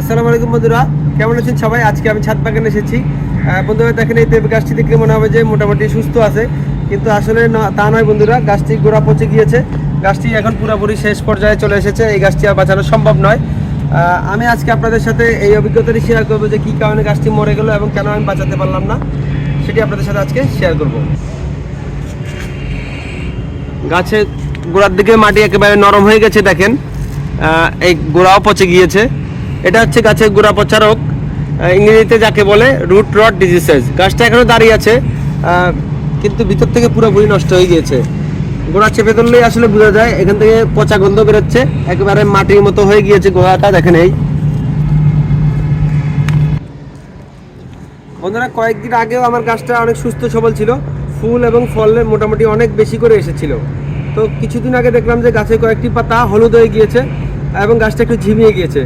আসসালামু আলাইকুম বন্ধুরা, কেমন আছেন সবাই? আজকে আমি ছাদ বাগানে এসেছি। বন্ধুরা, দেখেন এই পেঁপে গাছটি দেখলে মনে হবে যে মোটামুটি সুস্থ আছে, কিন্তু আসলে তা নয় বন্ধুরা, গাছটি গোড়া পচে গিয়েছে। গাছটি এখন পুরোপুরি শেষ পর্যায়ে চলে এসেছে, এই গাছটি আর বাঁচানো সম্ভব নয়। আমি আজকে আপনাদের সাথে এই অভিজ্ঞতাটি শেয়ার করব যে কী কারণে গাছটি মরে গেল এবং কেন আমি বাঁচাতে পারলাম না, সেটি আপনাদের সাথে আজকে শেয়ার করব। গাছের গোড়ার দিকে মাটি একেবারে নরম হয়ে গেছে, দেখেন। এই গোড়াও পচে গিয়েছে। এটা হচ্ছে গাছের গোড়া পচা রোগ। ইংরেজিতে যাকে বলে রুট রড ডিজিসেস গাছটা এখনও দাঁড়িয়ে আছে কিন্তু ভিতর থেকে পুরোপুরি নষ্ট হয়ে গিয়েছে। গোড়া চেপে ধরলেই আসলে বোঝা যায়, এখান থেকে পচা গন্ধ বেরোচ্ছে। একেবারে মাটির মতো হয়ে গিয়েছে গোড়াটা, দেখেন এই। বন্ধুরা, কয়েকদিন আগেও আমার গাছটা অনেক সুস্থ সবল ছিল। ফুল এবং ফল মোটামুটি অনেক বেশি করে এসেছিল। তো কিছুদিন আগে দেখলাম যে গাছে কয়েকটি পাতা হলুদ হয়ে গিয়েছে এবং গাছটা একটু ঝিমিয়ে গিয়েছে।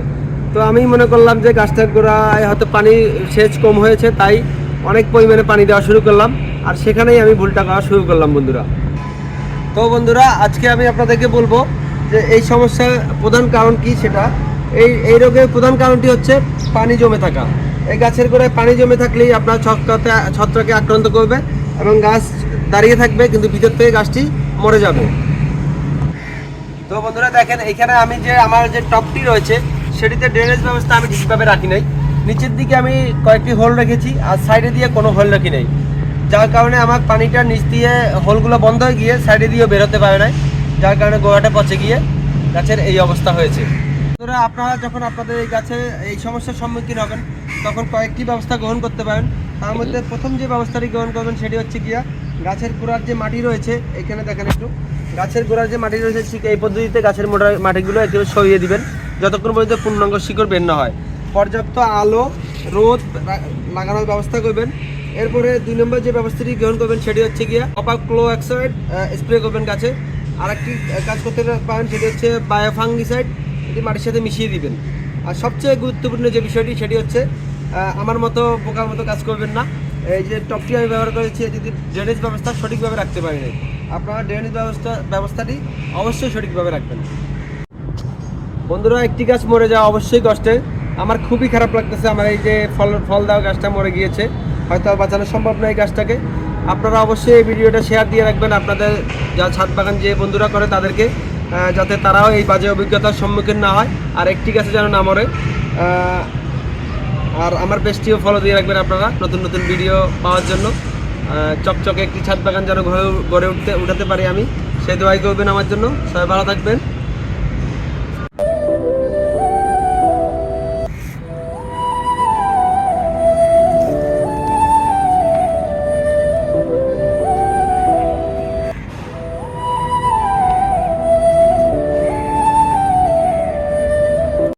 তো আমি মনে করলাম যে গাছটার গোড়ায় হয়তো পানি সেচ কম হয়েছে, তাই অনেক পরিমাণে পানি দেওয়া শুরু করলাম। আর সেখানেই আমি ভুলটা করা শুরু করলাম বন্ধুরা। তো বন্ধুরা, আজকে আমি আপনাদেরকে বলব যে এই সমস্যার প্রধান কারণ কি সেটা? এই এই রোগের প্রধান কারণটি হচ্ছে পানি জমে থাকা। এই গাছের গোড়ায় পানি জমে থাকলেই আপনার ছত্রাকে ছত্রাকে আক্রান্ত করবে এবং গাছ দাঁড়িয়ে থাকবে, কিন্তু ভিতর থেকে গাছটি মরে যাবে। তো বন্ধুরা, দেখেন, এখানে আমি যে, আমার যে টপটি রয়েছে সেটিতে ড্রেনেজ ব্যবস্থা আমি ঠিকভাবে রাখি নাই। নিচের দিকে আমি কয়েকটি হোল রেখেছি, আর সাইডে দিয়ে কোনো হোল রাখি নাই। যার কারণে আমার পানিটা নিচ দিয়ে হোলগুলো বন্ধ হয়ে গিয়ে সাইডে দিয়েও বেরোতে পারে নাই। যার কারণে গোড়াটা পচে গিয়ে গাছের এই অবস্থা হয়েছে। বন্ধুরা, আপনারা যখন আপনাদের এই গাছে এই সমস্যার সম্মুখীন হবেন, তখন কয়েকটি ব্যবস্থা গ্রহণ করতে পারেন। তার মধ্যে প্রথম যে ব্যবস্থাটি গ্রহণ করবেন, সেটি হচ্ছে গিয়া গাছের গোড়ার যে মাটি রয়েছে, এখানে দেখেন একটু। গাছের গোড়ার যে মাটি রয়েছে, ঠিক এই পদ্ধতিতে গাছের মোটা মাটিগুলো একটু সরিয়ে দিবেন। যতক্ষণ পর্যন্ত পূর্ণাঙ্গ শিকড় বের না হয়। পর্যাপ্ত আলো রোদ লাগানোর ব্যবস্থা করবেন। এরপরে দুই নম্বর যে ব্যবস্থাটি গ্রহণ করবেন সেটি হচ্ছে গিয়া কপার ক্লো অক্সাইড স্প্রে করবেন গাছে। আরেকটি আহ, কাজ করতে পারেন সেটি হচ্ছে বায়োফাঙ্গিসাইড এটি মাটির সাথে মিশিয়ে দিবেন। আর সবচেয়ে গুরুত্বপূর্ণ যে বিষয়টি সেটি হচ্ছে আমার মতো পোকার মতো কাজ করবেন না। এই যে টপটি আমি ব্যবহার করেছি এটি ড্রেনেজ ব্যবস্থা সঠিকভাবে রাখতে পারিনি আপনারা ড্রেনেজ ব্যবস্থা ব্যবস্থাটি অবশ্যই সঠিকভাবে রাখবেন। বন্ধুরা, একটি গাছ মরে যাওয়া অবশ্যই কষ্টের। আমার খুবই খারাপ লাগতেছে, আমার এই যে ফল ফল দেওয়া গাছটা মরে গিয়েছে। হয়তো আর বাঁচানো সম্ভব নয় এই গাছটাকে। আপনারা অবশ্যই এই ভিডিওটা শেয়ার দিয়ে রাখবেন আপনাদের যা ছাদ বাগান যে বন্ধুরা করে তাদেরকে যাতে তারাও এই বাজে অভিজ্ঞতার সম্মুখীন না হয় আর একটি গাছে যেন না মরে। আর আমার পেজটিও ফলো দিয়ে রাখবেন আপনারা নতুন নতুন ভিডিও পাওয়ার জন্য। চকচকে একটি ছাদ বাগান যেন গড়ে উঠতে উঠাতে পারি আমি। সেই দোয়াই করবেন আমার জন্য। সবাই ভালো থাকবেন।